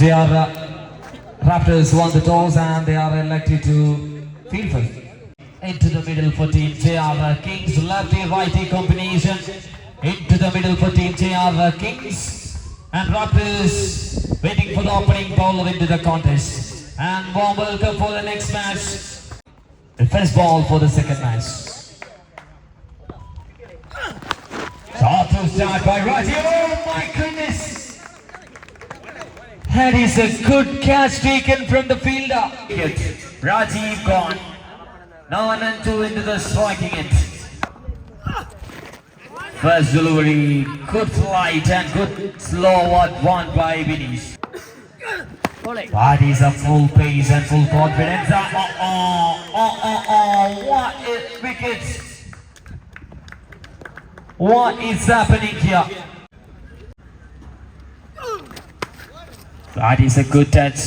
JR uh, Raptors won the toss and they are elected to field first. Into the middle for team JR uh, Kings, lefty righty combination. Into the middle for team JR uh, Kings. And Raptors waiting for the opening bowler into the contest. And warm welcome for the next match. The first ball for the second match. Shot to start by Raji. Oh my goodness! That is a good catch taken from the fielder. Rajiv gone. Now one and two into the striking it. First delivery, good flight and good slow one by Vinesh. That is a full pace and full confidence. Oh, oh, oh, oh, oh, what is wickets? What is happening here? That is a good touch.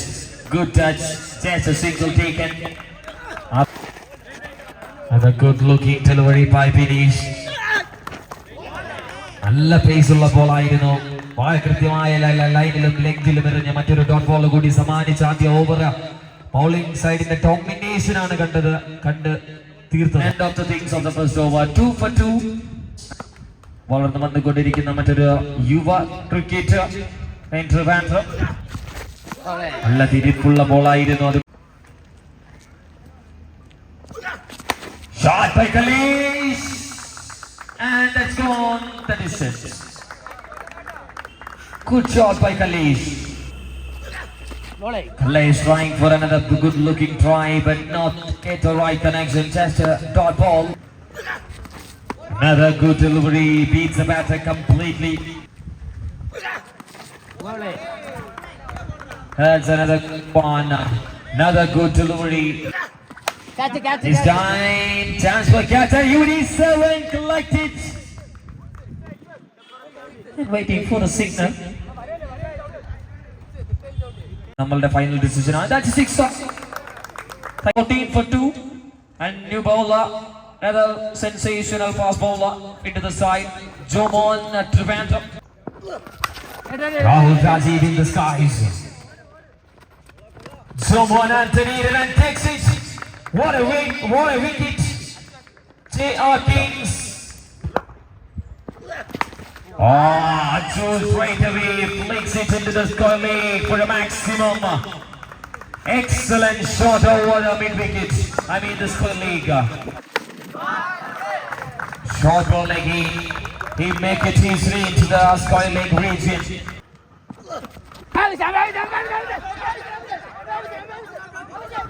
Good touch. Just a single taken. Up. And a good looking delivery by Vinesh. നല്ല പേസുള്ള ബോളായിരുന്നു വളരെ കൃത്യമായ ലൈ- ലൈ- ലൈനിലും ലെങ്തിലും എറിഞ്ഞ മറ്റൊരു dot ball കൂടി സമ്മാനിച്ച ആദ്യ over bowling സൈഡിന്റെ domination ആണ് കണ്ടത് കണ്ട് തീർത്തത് End of the things of the first over. Two for two. വളർന്നു വന്നുകൊണ്ടിരിക്കുന്ന മറ്റൊരു യുവ ക്രിക്കറ്റർ ട്രിവാൻഡ്രം നല്ല തിരിപ്പുള്ള ബോളായിരുന്നു അത് shot by Kalesh and that's gone the distance. Good shot by Kalesh. Kalesh trying for another good looking try but not get the right connection, just a dot ball. Another good delivery beats the batter completely. That's another one. Another good delivery. Catch it, catch it, This catch it. time, chance for catcher. UD7 collected. And waiting for the signal. നമ്മളുടെ final decision ആണ് that's six fourteen four two and new bowler another sensational fast bowler into the side Jomon Trivandrum Rahul Rajiv in the skies Jomon Anthony and takes it what a win what a wicket J.R. Kings Ah, Joe straight away flicks it into the square leg for a maximum. Excellent shot over the mid wicket. I mean the square leg. Short ball again. He make it easily into the square leg region.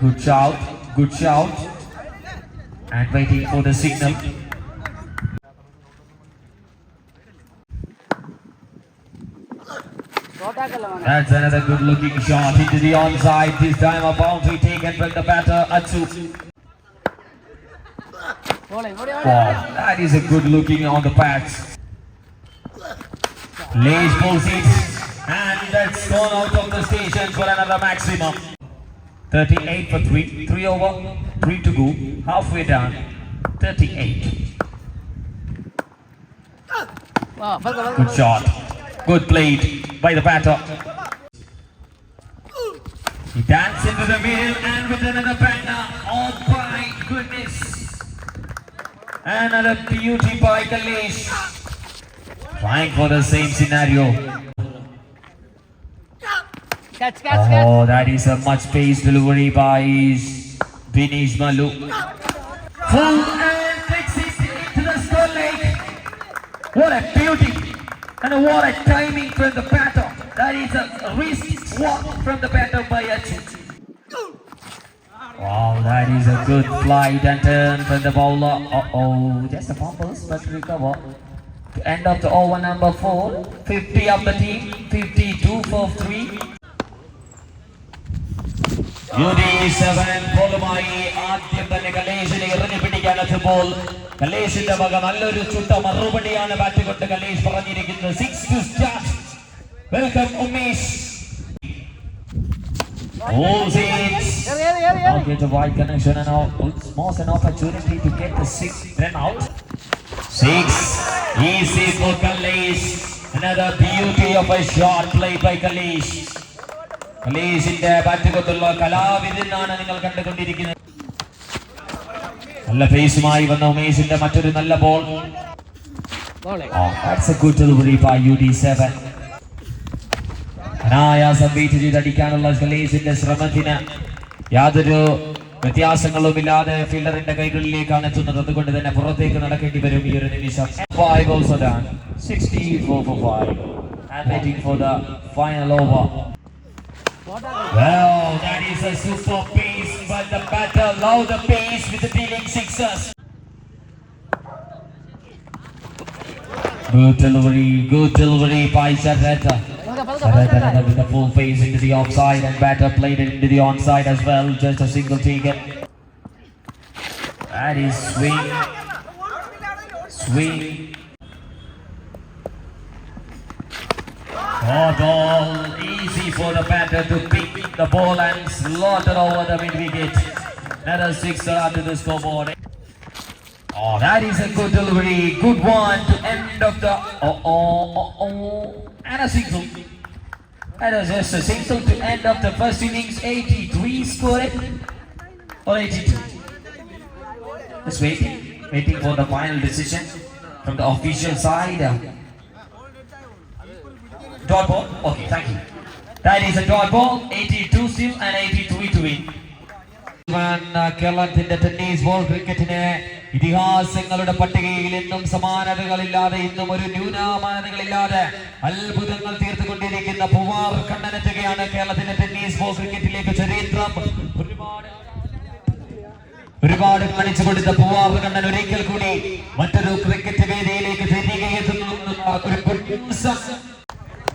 Good shout, good shout. And waiting for the signal. That's another good looking shot into the onside. This time a boundary taken from the batter Atsu. Wow, that is a good looking on the patch. Lays pulls it and that's gone out of the station for another maximum. 38 for 3, 3 over, 3 to go, halfway down, 38. Wow, first of all, Good shot. Good played by the batter. He danced into the middle and with another banger. Oh my goodness. Another beauty by Kalesh. Trying for the same scenario. Catch, catch, catch. Oh, that is a much paced delivery by Vinesh Malu. Full and takes it into the score leg. What a beauty and what a timing from the batter. That is a wrist walk from the batter by Achin. Wow, that is a good flight and turn from the bowler. Uh-oh, just a fumbles but recover. End of the over number 4, 50 of the team, 52 for 3. Seven ബോളുമായി ആദ്യം തന്നെ കലേഷിനെ എറിഞ്ഞു പിടിക്കാൻ എത്തുമ്പോൾ കലേഷിന്റെ വക നല്ലൊരു ചുട്ട മറുപടിയാണ് bat കൊണ്ട് കലേഷ് പറഞ്ഞിരിക്കുന്നത് six to start welcome Umesh Pulls it. Here, here, here, Now here. get the wide connection and now it's more an opportunity to get the six run out. Six. Easy for Kalesh. Another beauty of a shot played by Kalesh. കലേഷിന്റെ bat കൊണ്ടുള്ള കലാവിരുന്നാണ് നിങ്ങൾ കണ്ടുകൊണ്ടിരിക്കുന്നത്. നല്ല ഫേസുമായി വന്ന ഉമേഷിന്റെ മറ്റൊരു നല്ല ball. Ball. That's a good delivery by UD7. അനായാസം ബീറ്റ് ചെയ്തടിക്കാനുള്ള കലേഷിന്റെ ശ്രമത്തിന് യാതൊരു വ്യത്യാസങ്ങളും ഇല്ലാതെ ഫീൽഡറിന്റെ കൈകളിലേക്കാണ് എത്തുന്നത്. അതുകൊണ്ട് തന്നെ പുറത്തേക്ക് നടക്കേണ്ടി വരും ഈ ഒരു നിമിഷം. Five also done sixty four four five and waiting for the final over Well, that is a super pace, but the batter love the pace with the dealing sixes. Good delivery, good delivery by. Pagka, pagka, with the full face into the offside and batter played it into the onside as well. Just a single ticket. That is swing. Swing. Hot ball, easy for the batter to pick the ball and it over the mid wicket. Another sixer after the scoreboard. Oh, that is a good delivery. Good one to end of the. Oh, oh, oh, oh. And a single. That was just a single to end of the first innings. 83 scored. Or 82. Just waiting. Waiting for the final decision from the official side. Dot ball? Okay, thank you. That is a dot ball. 82 still and 82 to win. കേരളത്തിന്റെ tennis ball ക്രിക്കറ്റിന് ഇതിഹാസങ്ങളുടെ പട്ടികയിൽ ഇന്നും സമാനതകളില്ലാതെ ഇന്നും ഒരു ന്യൂനമാനതകളില്ലാതെ അത്ഭുതങ്ങൾ തീർത്തുകൊണ്ടിരിക്കുന്ന പൂവാർ കണ്ണനെത്തുകയാണ് കേരളത്തിന്റെ tennis ball ക്രിക്കറ്റിലേക്ക് ചരിത്രം ഒരുപാട് ഒരുപാട് കാണിച്ചു കൊടുത്ത പൂവാർ കണ്ണൻ ഒരിക്കൽ കൂടി മറ്റൊരു ക്രിക്കറ്റ് വേദിയിലേക്ക് തിരികെ എത്തുന്നു ഒരു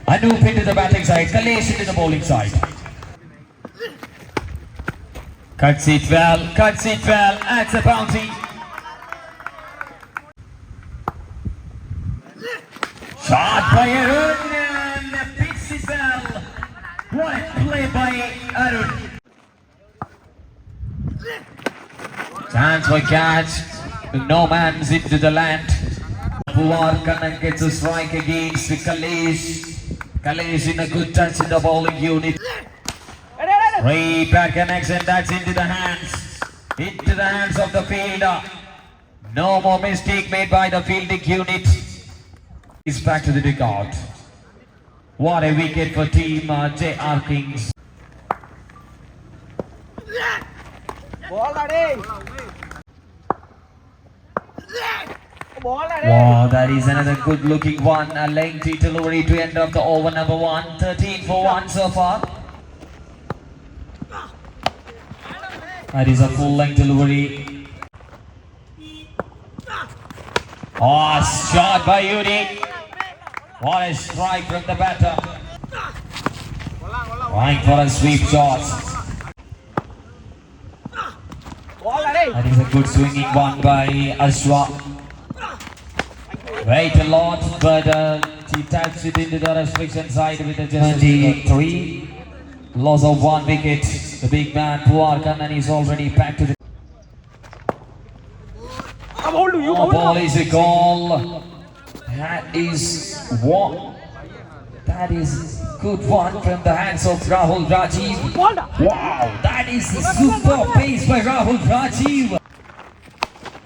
Anoop into the batting side, Kalesh into the bowling side. Cuts it well, cuts it well, adds a bounty. Shot by Arun and picks it well. What a play by Arun. Chance for catch. No man's into the land. Puvar Kannan gets a strike against Kalesh. Kalesh in a good touch in the bowling unit. Great back connection, that's into the hands. Into the hands of the fielder. No more mistake made by the fielding unit. He's back to the dugout. What a wicket for team uh, JR Kings. Ball. Wow, that is another good looking one. A lengthy delivery to end of the over number one. 13 for one so far. That is a full length delivery. Oh, shot by Yudi. What a strike from the batter. Trying for a sweep shot. That is a good swinging one by Ashwa. Wait a lot, but uh, he taps it into the restriction side with a 23. Loss of one wicket. The big man Puar Kannan is already back to the. Oh, ball is a goal. That is what? That is good one from the hands of Rahul Rajiv. Wow, that is a super pace by Rahul Rajiv.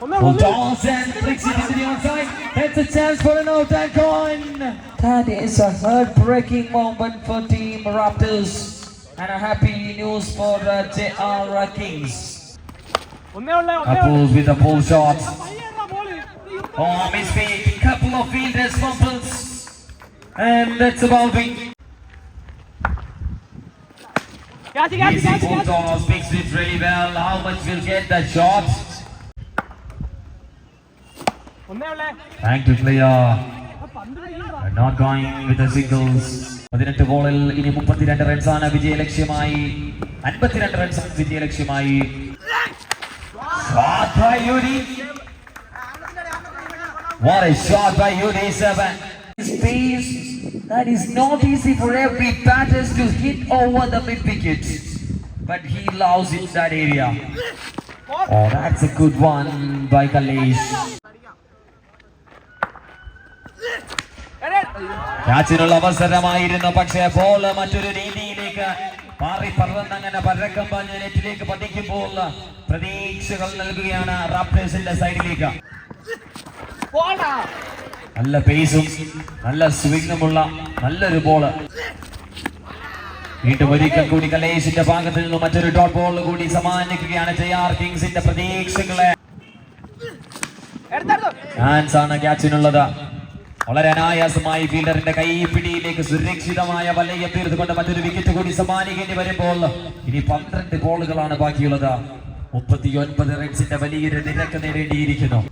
Balls and flicks it into the onside. That's a chance for an all-time coin. That is a heartbreaking moment for Team Raptors. And a happy news for the JR Kings. Couples with a pull shot. Oh, misfeed. Couple of fielders fumbles. And that's about it. Easy pull toss, picks it really well. How much will get that shot? പതിനെട്ട് ബോളിൽ ഇനി മുപ്പത്തിരണ്ട് റൺസാണ് വിജയലക്ഷ്യമായി അൻപത്തിരണ്ട് runs വിജയലക്ഷ്യമായി Shot by Yuri. What a shot by Yuri Seven. Space that is not easy for every batter to hit over the mid wicket, but he loves it that area. Oh, that's a good one by Kalesh. ക്യാച്ചിനുള്ള അവസരമായിരുന്നു. പക്ഷേ ball മറ്റൊരു രീതിയിലേക്ക് പാറി പറന്നങ്ങനെ പരക്കം പറഞ്ഞ നെറ്റിലേക്ക് പതിക്കുമ്പോൾ പ്രതീക്ഷകൾ നൽകുകയാണ് റാപ്റ്റേഴ്സിന്റെ സൈഡിലേക്ക്. നല്ല പേസും നല്ല സ്വിംഗുമുള്ള നല്ലൊരു ബോൾ വീണ്ടും ഒരിക്കൽ കൂടി കലേഷിന്റെ ഭാഗത്ത് നിന്നും മറ്റൊരു ഡോട്ട് ബോൾ കൂടി സമ്മാനിക്കുകയാണ് ആർ കിങ്സിന്റെ പ്രതീക്ഷകളെ. ആണ് ക്യാച്ചിനുള്ളത് വളരെ അനായാസമായി ഫീൽഡറിന്റെ കൈപ്പിടിയിലേക്ക് സുരക്ഷിതമായ വലയം തീർത്തുകൊണ്ട് മറ്റൊരു വിക്കറ്റ് കൂടി സമ്മാനിക്കേണ്ടി വരുമ്പോൾ ഇനി പന്ത്രണ്ട് ബോളുകളാണ് ബാക്കിയുള്ളത് മുപ്പത്തിയൊൻപത് റൺസിന്റെ വലിയൊരു നിരക്ക് നേടേണ്ടിയിരിക്കുന്നു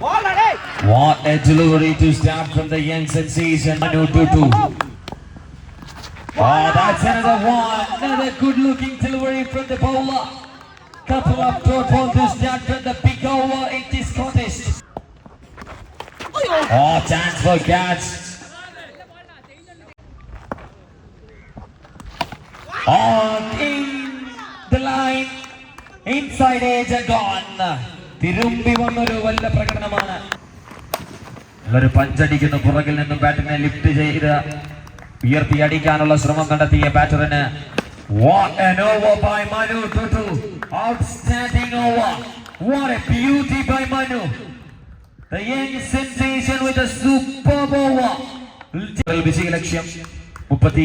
What a delivery to start from the young sensation Manu Tutu. Oh, that's another one. Another good looking delivery from the bowler. Couple of dot balls to start from the big over It is contest. Oh, chance for catch. On in the line. Inside edge and on. തിരുമ്പി വന്നൊരു വല്ല പ്രകടനമാണ് നല്ലൊരു പഞ്ചടിക്കുന്നു പുറകിൽ നിന്നും ബാറ്റിനെ lift ചെയ്ത് ഉയർത്തി അടിക്കാനുള്ള ശ്രമം കണ്ടെത്തിയ ബാറ്ററിന് What an over by Manu Tutu. Outstanding over. What a beauty by Manu. The young sensation with a superb over. വിജയ ലക്ഷ്യം മുപ്പത്തി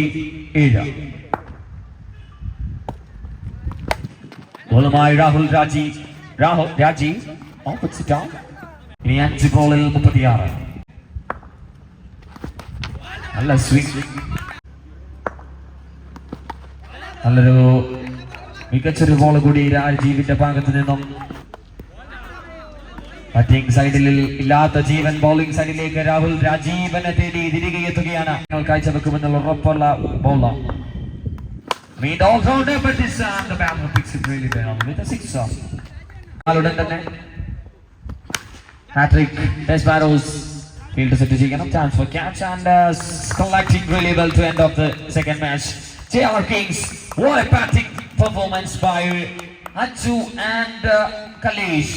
ഏഴ് ബോളുമായി രാഹുൽ രാജി രാഹുൽ രാജി ഓപ്പോസിറ്റ് ഇനി അഞ്ച് ബോളിൽ മുപ്പത്തിയാറ്. നല്ല സ്വിംഗ് നല്ലൊരു മികച്ചൊരു ബോൾ കൂടി രാജീവിന്റെ ഭാഗത്ത് നിന്നും ബാറ്റിംഗ് സൈഡിൽ ഇല്ലാത്ത ജീവൻ ബൗളിംഗ് സൈഡിലേക്ക് രാഹുൽ രാജീവനെ തേടി തിരികെ എത്തുകയാണ് ഞങ്ങൾ കാഴ്ചവെക്കുമെന്നുള്ള ഉറപ്പുള്ള bowler Mean all-rounder, but this time the batter picks it really well with a sixer. ആളുടൻ തന്നെ ഹാട്രിക് ടെസ്റ്റ് ബാരോസ് ഫീൽഡ് സെറ്റ് ചെയ്യണം chance for catch and collecting really well to end of the second match JR Kings what a batting performance by Achu and uh, Kalesh